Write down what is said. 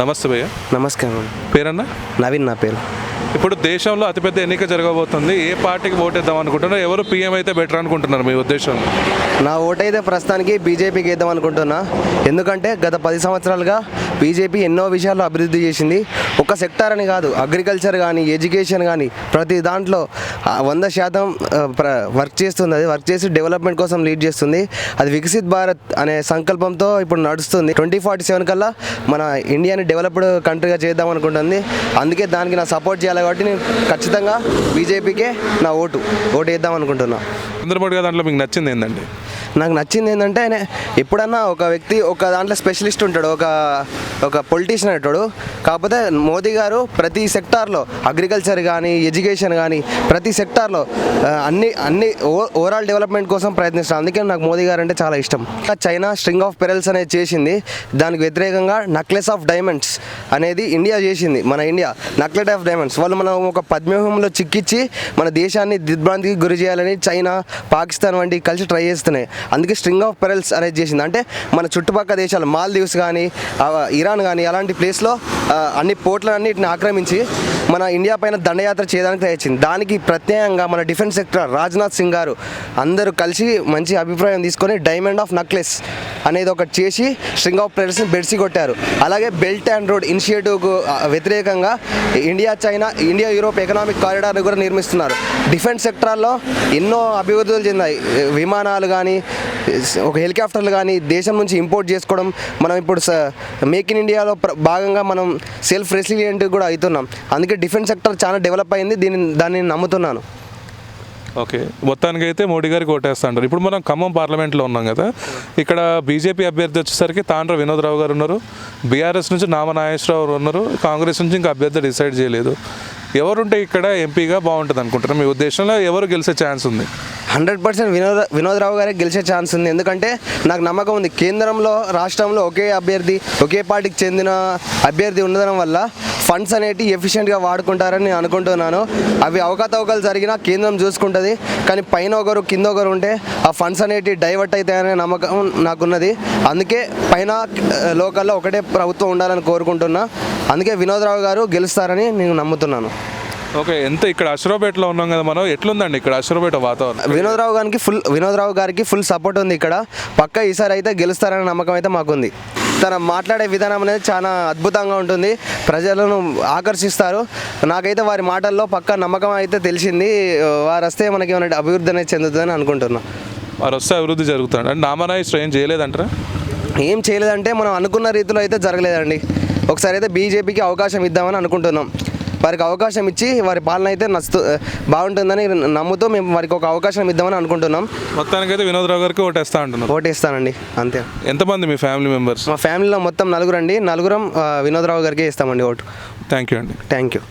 నమస్తే భయ్య. నమస్కారం. పేరన్నా? నవీన్ నా పేరు. ఇప్పుడు దేశంలో అతిపెద్ద ఎన్నిక జరగబోతుంది. ఏ పార్టీకి ఓటేద్దాం అనుకుంటున్నారు? ఎవరు పీఎం అయితే బెటర్ అనుకుంటున్నారు మీ ఉద్దేశంలో? నా ఓటైతే ప్రస్తుతానికి బీజేపీకి వేద్దాం అనుకుంటున్నా. ఎందుకంటే గత పది సంవత్సరాలుగా బీజేపీ ఎన్నో విషయాల్లో అభివృద్ధి చేసింది. ఒక సెక్టార్ అని కాదు అగ్రికల్చర్ కానీ ఎడ్యుకేషన్ కానీ ప్రతి దాంట్లో వంద శాతం ప్ర- వర్క్ చేస్తుంది. అది వర్క్ చేసి డెవలప్మెంట్ కోసం లీడ్ చేస్తుంది. అది వికసిత్ భారత్ అనే సంకల్పంతో ఇప్పుడు నడుస్తుంది. ట్వంటీ ఫార్టీ సెవెన్ కల్లా మన ఇండియాని డెవలప్డ్ కంట్రీగా చేద్దాం అనుకుంటుంది. అందుకే దానికి నా సపోర్ట్ చేయాలి కాబట్టి నేను ఖచ్చితంగా బీజేపీకే నా ఓటు ఓటు వేద్దాం అనుకుంటున్నా. చంద్రబాబు దాంట్లో మీకు నచ్చింది ఏంటండి నాకు నచ్చింది ఏంటంటే ఆయన ఎప్పుడన్నా ఒక వ్యక్తి ఒక దాంట్లో స్పెషలిస్ట్ ఉంటాడు ఒక ఒక పొలిటీషియన్ అంటాడు. కాకపోతే మోదీ గారు ప్రతి సెక్టార్లో అగ్రికల్చర్ కానీ ఎడ్యుకేషన్ కానీ ప్రతి సెక్టార్లో అన్ని అన్ని ఓ- ఓవరాల్ డెవలప్మెంట్ కోసం ప్రయత్నిస్తాను అందుకే నాకు మోదీ గారు అంటే చాలా ఇష్టం. ఇంకా చైనా స్ట్రింగ్ ఆఫ్ పెరల్స్ అనేది చేసింది. దానికి వ్యతిరేకంగా నక్లెస్ ఆఫ్ డైమండ్స్ అనేది ఇండియా చేసింది మన ఇండియా నక్లెట్ ఆఫ్ డైమండ్స్ వాళ్ళు మనం ఒక పద్మవ్యూహంలో చిక్కిచ్చి మన దేశాన్ని దిగ్భ్రాంతికి గురి చేయాలని చైనా పాకిస్తాన్ వంటి కలిసి ట్రై చేస్తున్నాయి. అందుకే స్ట్రింగ్ ఆఫ్ పెరల్స్ అరేంజ్ చేసింది. అంటే మన చుట్టుపక్కల దేశాలు మాల్దీవ్స్ కానీ ఇరాన్ కానీ అలాంటి ప్లేస్లో అన్ని పోర్ట్లన్నిటిని ఆక్రమించి మన ఇండియా పైన దండయాత్ర చేయడానికి తయారు దానికి ప్రత్యేకంగా మన డిఫెన్స్ సెక్టర్ రాజ్నాథ్ సింగ్ గారు అందరూ కలిసి మంచి అభిప్రాయం తీసుకొని డైమండ్ ఆఫ్ నక్లెస్ అనేది ఒకటి చేసి స్ట్రింగ్ ఆఫ్ ప్లేయర్స్ని బెడ్సి కొట్టారు. అలాగే బెల్ట్ అండ్ రోడ్ ఇనిషియేటివ్కు వ్యతిరేకంగా India China India Europe economic corridor కూడా నిర్మిస్తున్నారు. డిఫెన్స్ సెక్టార్లో ఎన్నో అభివృద్ధులు చెందాయి. విమానాలు కానీ ఒక హెలికాప్టర్లు కానీ దేశం నుంచి ఇంపోర్ట్ చేసుకోవడం మనం ఇప్పుడు మేక్ ఇన్ ఇండియాలో ప్ర- భాగంగా మనం సెల్ఫ్ రెసిలియంట్ కూడా అవుతున్నాం. అందుకే డిఫెన్స్ సెక్టర్ చాలా డెవలప్ అయింది దీన్ని దాన్ని నమ్ముతున్నాను. ఓకే. మొత్తానికి అయితే మోడీ గారికి ఓటేస్తా అంటారు ఇప్పుడు మనం ఖమ్మం పార్లమెంట్లో ఉన్నాం కదా ఇక్కడ బీజేపీ అభ్యర్థి వచ్చేసరికి తాండ్ర వినోద్రావు గారు ఉన్నారు. బీఆర్ఎస్ నుంచి నామ నాగేశ్వరరావు గారు ఉన్నారు. కాంగ్రెస్ నుంచి ఇంకా అభ్యర్థి డిసైడ్ చేయలేదు. ఎవరుంటే ఇక్కడ ఎంపీగా బాగుంటుంది అనుకుంటున్నారు మీ ఉద్దేశంలో ఎవరు గెలిచే ఛాన్స్ ఉంది? హండ్రెడ్ పర్సెంట్ వినోద వినోదరావు గారే గెలిచే ఛాన్స్ ఉంది. ఎందుకంటే నాకు నమ్మకం ఉంది. కేంద్రంలో రాష్ట్రంలో ఒకే అభ్యర్థి ఒకే పార్టీకి చెందిన అభ్యర్థి ఉండడం వల్ల ఫండ్స్ అనేవి ఎఫిషియెంట్గా వాడుకుంటారని నేను అనుకుంటున్నాను. అవి అవకతవకలు జరిగినా కేంద్రం చూసుకుంటుంది. కానీ పైన ఒకరు కింద ఒకరు ఉంటే ఆ ఫండ్స్ అనేటివి డైవర్ట్ అవుతాయనే నమ్మకం నాకున్నది. అందుకే పైన లోకల్లో ఒకటే ప్రభుత్వం ఉండాలని కోరుకుంటున్నా. అందుకే వినోదరావు గారు గెలుస్తారని నేను నమ్ముతున్నాను. ఓకే ఎంత ఇక్కడ అశ్వరాపేటలో ఉన్నాం కదా మనం ఎట్లుందండి ఇక్కడ అశ్వరాపేట వాతావరణం? వినోద్రావు గారికి ఫుల్ వినోద్రావు గారికి ఫుల్ సపోర్ట్ ఉంది ఇక్కడ. పక్క ఈసారి అయితే గెలుస్తారనే నమ్మకం అయితే మాకుంది. తన మాట్లాడే విధానం అనేది చాలా అద్భుతంగా ఉంటుంది. ప్రజలను ఆకర్షిస్తారు. నాకైతే వారి మాటల్లో పక్క నమ్మకం అయితే తెలిసింది. వారు వస్తే మనకి ఏమైనా అభివృద్ధి అనేది చెందుతుందని అనుకుంటున్నాను వారు వస్తే అభివృద్ధి జరుగుతుంది. అంటే నామనాగేశ్వరం ఏం చేయలేదంటారా? ఏం చేయలేదంటే మనం అనుకున్న రీతిలో అయితే జరగలేదండి. ఒకసారి అయితే బీజేపీకి అవకాశం ఇద్దామని అనుకుంటున్నాం. వారికి అవకాశం ఇచ్చి వారి పాలన అయితే నచ్చుతూ బాగుంటుందని నమ్ముతూ మేము వారికి ఒక అవకాశం ఇద్దామని అనుకుంటున్నాం. మొత్తానికైతే వినోద్రావు గారికి ఓటేస్తా అంటున్నారు. ఓటేస్తానండి అంతే. ఎంతమంది మీ ఫ్యామిలీ మెంబర్స్? మా ఫ్యామిలీలో మొత్తం నలుగురు అండి. నలుగురం ఆ, వినోద్రావు గారికి ఇస్తామండి ఓటు. థ్యాంక్ యూ అండి. Thank you